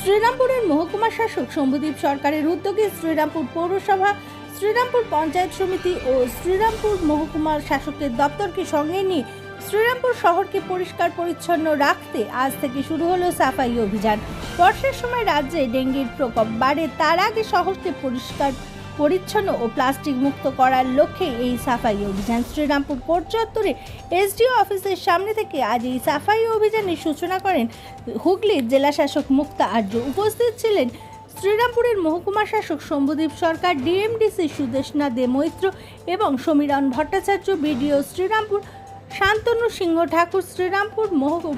শ্রীরামপুরের মহকুমা শাসক শম্ভুদীপ সরকারের উদ্যোগে শ্রীরামপুর পৌরসভা, শ্রীরামপুর পঞ্চায়েত সমিতি ও শ্রীরামপুর মহকুমার শাসকের দপ্তরকে সঙ্গে নিয়ে শ্রীরামপুর শহরকে পরিষ্কার পরিচ্ছন্ন রাখতে আজ থেকে শুরু হলো সাফাই অভিযান। বর্ষার সময় রাজ্যে ডেঙ্গির প্রকোপ বাড়ে, তার আগে শহরকে পরিষ্কার পরিচ্ছন্ন ও প্লাস্টিক মুক্ত করার লক্ষ্যে এই সাফাই অভিযান। শ্রীরামপুর কোর্ট চত্বরে এসডিও অফিসের সামনে থেকে আজ এই সাফাই অভিযানের সূচনা করেন হুগলির জেলাশাসক মুক্তা আর্য। উপস্থিত ছিলেন শ্রীরামপুরের মহকুমা শাসক শম্ভুদীপ সরকার, ডিএমডিসি সুদেশনা দে মৈত্র এবং সমীরণ ভট্টাচার্য, বিডিও শ্রীরামপুর শান্তনু সিংহ, ঠাকুর শ্রীরামপুর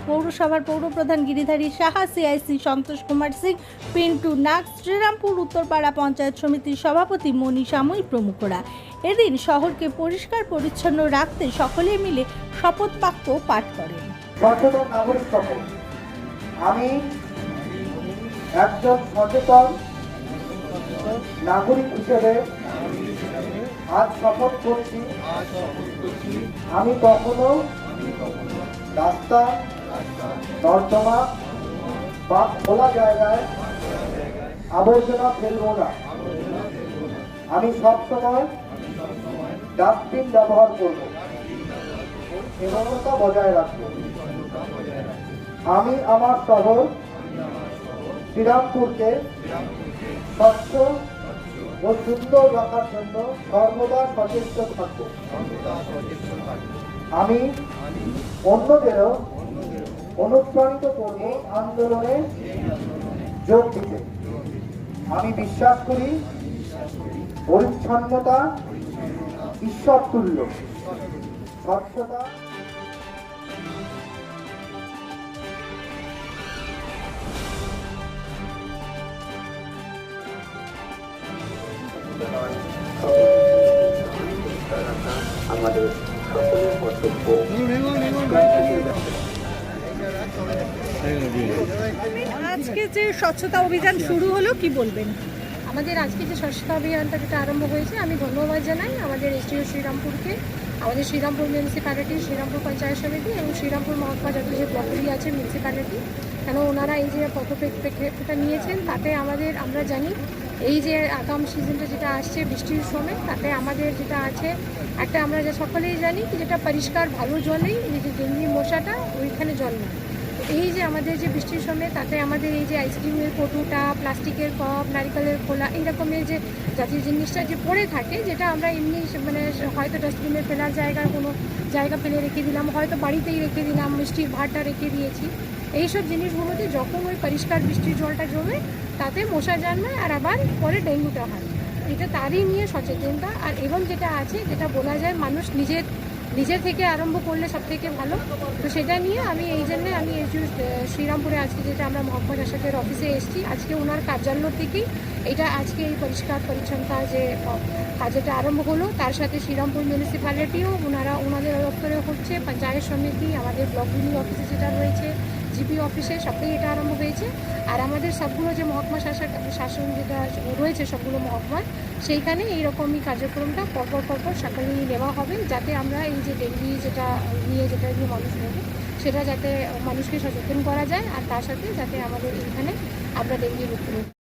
পৌরসভার পৌরপ্রধান গিরিধারী সাহা, সিআইসি সন্তোষ কুমার সিং, পিন্টু নাগ, শ্রীরামপুর উত্তরপাড়া পঞ্চায়েত সমিতির সভাপতি মণি সাময়ী প্রমুখরা। এদিন শহরকে পরিষ্কার পরিচ্ছন্ন রাখতে সকলে মিলে শপথ বাক্য পাঠ করেন। আমি একজন সচেতন নাগরিক হিসেবে আজ শপথ করছি। আমি কখনো রাস্তা, নর্দমা বা খোলা জায়গায় আবর্জনা ফেলব না। আমি সবসময় ডাস্টবিন ব্যবহার করব। নিরবতা বজায় রাখব। আমি আমার শহর শ্রীরামপুরকে স্বচ্ছ ও সুন্দর রাখার জন্য সর্বদা সচেষ্ট থাকব। আমি অন্যদেরও অনুপ্রাণিত করব আন্দোলনে যোগ দিতে। আমি বিশ্বাস করি পরিচ্ছন্নতা ঈশ্বর তুল্য স্বচ্ছতা আমাদের সকলের কর্তব্য। আজকে যে স্বচ্ছতা অভিযান শুরু হলো কি বলবেন? আমাদের আজকে যে স্বচ্ছতা অভিযানটা যেটা আরম্ভ হয়েছে আমি ধন্যবাদ জানাই আমাদের এসডিও শ্রীরামপুরকে আমাদের শ্রীরামপুর মিউনিসিপ্যালিটি শ্রীরামপুর পঞ্চায়েত সমিতি এবং শ্রীরামপুর মহকুমা যত যে ব্লকগুলি আছে মিউনিসিপ্যালিটি কেন ওনারা এই যে পদক্ষেপটা নিয়েছেন তাতে আমাদের আমরা জানি এই যে আগাম সিজনটা যেটা আসছে বৃষ্টির সময়, তাতে আমাদের যেটা আছে, একটা আমরা যে সকলেই জানি যেটা পরিষ্কার, ভালো জলেই যে ডেঙ্গি মশাটা ওইখানে জন্মায়। এই যে আমাদের যে বৃষ্টির সময়, তাতে আমাদের এই যে আইসক্রিমের কটুটা প্লাস্টিকের কাপ নারিকেলের খোলা, এই রকমের যে জাতীয় জিনিসটা যে পড়ে থাকে, যেটা আমরা এমনি মানে হয়তো ডাস্টবিনে ফেলার জায়গার কোনো জায়গা ফেলে রেখে দিলাম, হয়তো বাড়িতেই রেখে দিলাম, মিষ্টির ভাতটা রেখে দিয়েছি। এইসব জিনিসগুলোতে যখন ওই পরিষ্কার বৃষ্টির জলটা জমে, তাতে মশা জন্মায় আর আবার পরে ডেঙ্গুটা হয়। এটা তারই নিয়ে সচেতনতা। আর এবং যেটা আছে, যেটা বলা যায় মানুষ নিজের নিজের থেকে আরম্ভ করলে সব থেকে ভালো। তো সেটা নিয়ে আমি এই জন্যে আমি এই যে, শ্রীরামপুরে আজকে যেটা আমরা মোহাম্মদ আশাকের অফিসে এসেছি আজকে ওনার কার্যালয় থেকেই এটা আজকে এই পরিষ্কার পরিচ্ছন্নতা যে কাজেটা আরম্ভ হলো তার সাথে শ্রীরামপুর মিউনিসিপ্যালিটিও ওনারা ওনাদের দপ্তরে হচ্ছে পঞ্চায়েত সমিতি আমাদের ব্লক অফিসে যেটা রয়েছে জিপি অফিসে সবটাই এটা আরম্ভ হয়েছে। আর আমাদের সবগুলো যে মহকুমা শাসক শাসন যেটা রয়েছে সবগুলো মহকুমায় সেইখানে এইরকমই কার্যক্রমটা পরপর পরপর সকালেই নেওয়া হবে যাতে আমরা এই যে ডেঙ্গি যেটা নিয়ে যেটা নিয়ে মানুষ নেবে সেটা যাতে মানুষকে সচেতন করা যায় আর তার সাথে যাতে আমাদের এইখানে আমরা ডেঙ্গি রোগ